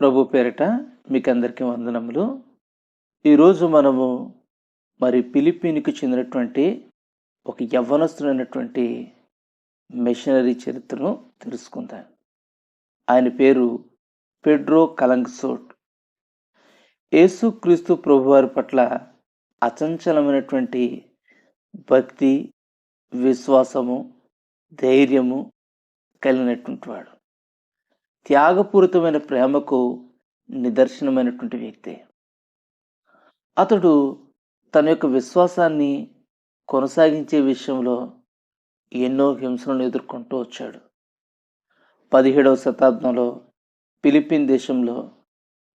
ప్రభు పేరిట మీకు అందరికీ వందనములు ఈరోజు మనము మరి పిలిపినికి చెందినటువంటి ఒక యవ్వనస్తుడైనటువంటి మిషనరీ చరిత్రను తెలుసుకుందాం. ఆయన పేరు పెడ్రో కలంగ్సోట్. యేసుక్రీస్తు ప్రభువారి పట్ల అచంచలమైనటువంటి భక్తి విశ్వాసము ధైర్యము కలిగినటువంటి వాడు. త్యాగపూరితమైన ప్రేమకు నిదర్శనమైనటువంటి వ్యక్తి. అతడు తన యొక్క విశ్వాసాన్ని కొనసాగించే విషయంలో ఎన్నో హింసలను ఎదుర్కొంటూ వచ్చాడు. పదిహేడవ శతాబ్దంలో ఫిలిపిన్ దేశంలో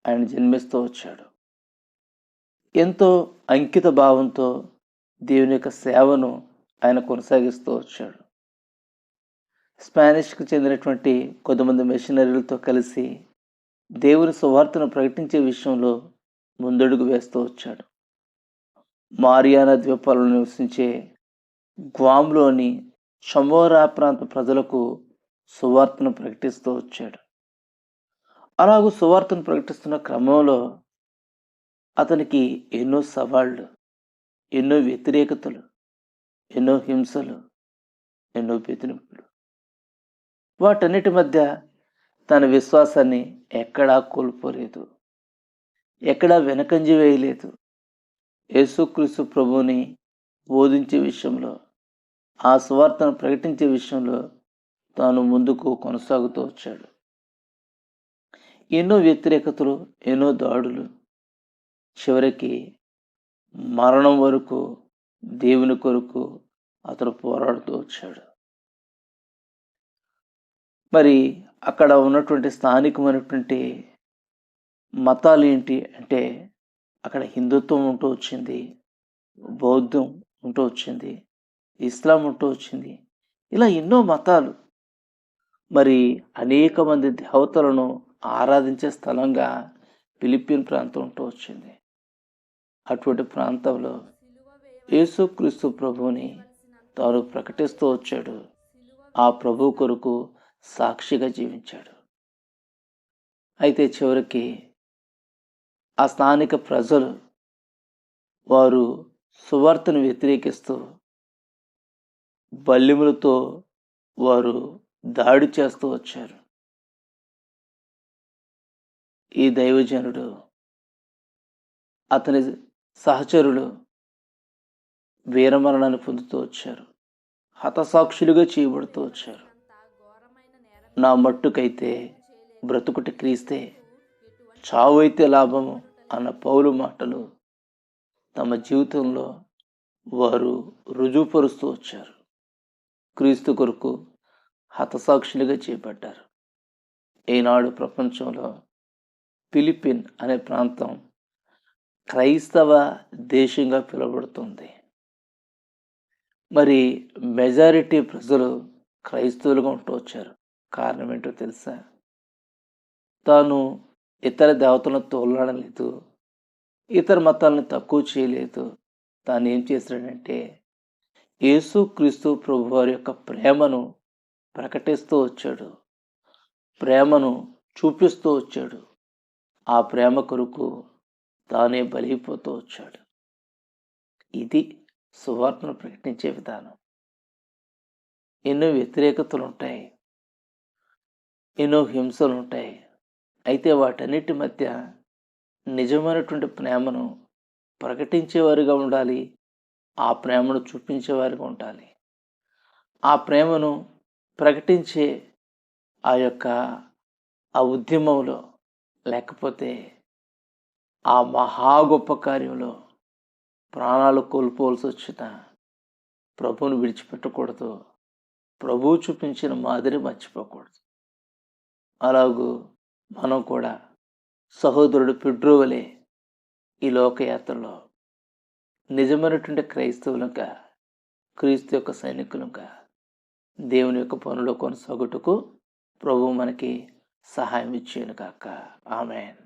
ఆయన జన్మిస్తూ వచ్చాడు. ఎంతో అంకిత భావంతో దేవుని యొక్క సేవను ఆయన కొనసాగిస్తూ వచ్చాడు. స్పానిష్కు చెందినటువంటి కొంతమంది మిషనరీలతో కలిసి దేవుని సువార్తను ప్రకటించే విషయంలో ముందడుగు వేస్తూ వచ్చాడు. మారియానా ద్వీపాలలో నివసించే గ్వామ్లోని షమోరా ప్రాంత ప్రజలకు సువార్తను ప్రకటిస్తూ వచ్చాడు. అలాగూ సువార్తను ప్రకటిస్తున్న క్రమంలో అతనికి ఎన్నో సవాళ్ళు ఎన్నో వ్యతిరేకతలు ఎన్నో హింసలు ఎన్నో బెదిరింపులు. వాటన్నిటి మధ్య తన విశ్వాసాన్ని ఎక్కడా కోల్పోలేదు. ఎక్కడా వెనకంజి వేయలేదు. యేసుక్రీస్తు ప్రభువుని బోధించే విషయంలో ఆ సువార్తను ప్రకటించే విషయంలో తాను ముందుకు కొనసాగుతూ వచ్చాడు. ఎన్నో వ్యతిరేకతలు ఎన్నో దాడులు చివరికి మరణం వరకు దేవుని కొరకు అతడు పోరాడుతూ వచ్చాడు. మరి అక్కడ ఉన్నటువంటి స్థానికమైనటువంటి మతాలు ఏంటి అంటే అక్కడ హిందుత్వం ఉంటూ వచ్చింది బౌద్ధం ఉంటూ వచ్చింది ఇస్లాం ఉంటూ వచ్చింది ఇలా ఎన్నో మతాలు. మరి అనేక మంది దేవతలను ఆరాధించే స్థలంగా ఫిలిప్పీన్ ప్రాంతం ఉంటూ వచ్చింది. అటువంటి ప్రాంతంలో యేసుక్రీస్తు ప్రభువుని తాను ప్రకటిస్తూ వచ్చాడు. ఆ ప్రభు కొరకు సాక్షిగా జీవించాడు. అయితే చివరికి ఆ స్థానిక ప్రజలు వారు సువార్తను వ్యతిరేకిస్తూ బల్లిములతో వారు దాడి చేస్తూ వచ్చారు. ఈ దైవజనుడు అతని సహచరులు వీరమరణాన్ని పొందుతూ వచ్చారు. హతసాక్షులుగా చేయబడుతూ వచ్చారు. నా మట్టుకైతే బ్రతుకుటి క్రీస్తే చావు అయితే లాభము అన్న పౌలు మాటలు తమ జీవితంలో వారు రుజువుపరుస్తూ వచ్చారు. క్రీస్తు కొరకు హతసాక్షులుగా చేపట్టారు. ఈనాడు ప్రపంచంలో ఫిలిపిన్ అనే ప్రాంతం క్రైస్తవ దేశంగా పిలువబడుతుంది. మరి మెజారిటీ ప్రజలు క్రైస్తవులుగా ఉంటూ వచ్చారు. కారణం ఏంటో తెలుసా? తాను ఇతర దేవతలను తోలాడలేదు ఇతర మతాలను తక్కువ చేయలేదు. తాను ఏం చేశాడంటే యేసు క్రీస్తు ప్రభువారి యొక్క ప్రేమను ప్రకటిస్తూ వచ్చాడు. ప్రేమను చూపిస్తూ వచ్చాడు. ఆ ప్రేమ కొరకు తానే బలిగిపోతూ వచ్చాడు. ఇది సువార్తను ప్రకటించే విధానం. ఎన్నో వ్యతిరేకతలు ఉంటాయి. ఎన్నో హింసలు ఉంటాయి అయితే వాటన్నిటి మధ్య నిజమైనటువంటి ప్రేమను ప్రకటించేవారుగా ఉండాలి. ఆ ప్రేమను చూపించేవారుగా ఉండాలి. ఆ ప్రేమను ప్రకటించే ఆ యొక్క ఆ ఉద్యమంలో లేకపోతే ఆ మహా గొప్ప కార్యంలో ప్రాణాలు కోల్పోవలసి వచ్చిన ప్రభువును విడిచిపెట్టకూడదు. ప్రభువు చూపించిన మాదిరి మర్చిపోకూడదు. అలాగూ మనం కూడా సహోదరుడు పిడ్రోవలే ఈ లోకయాత్రలో నిజమైనటువంటి క్రైస్తవులుగా క్రీస్తు యొక్క సైనికులుగా దేవుని యొక్క పనులు కొనసాగుటకు ప్రభు మనకి సహాయం ఇచ్చేను కాక ఆమెన్.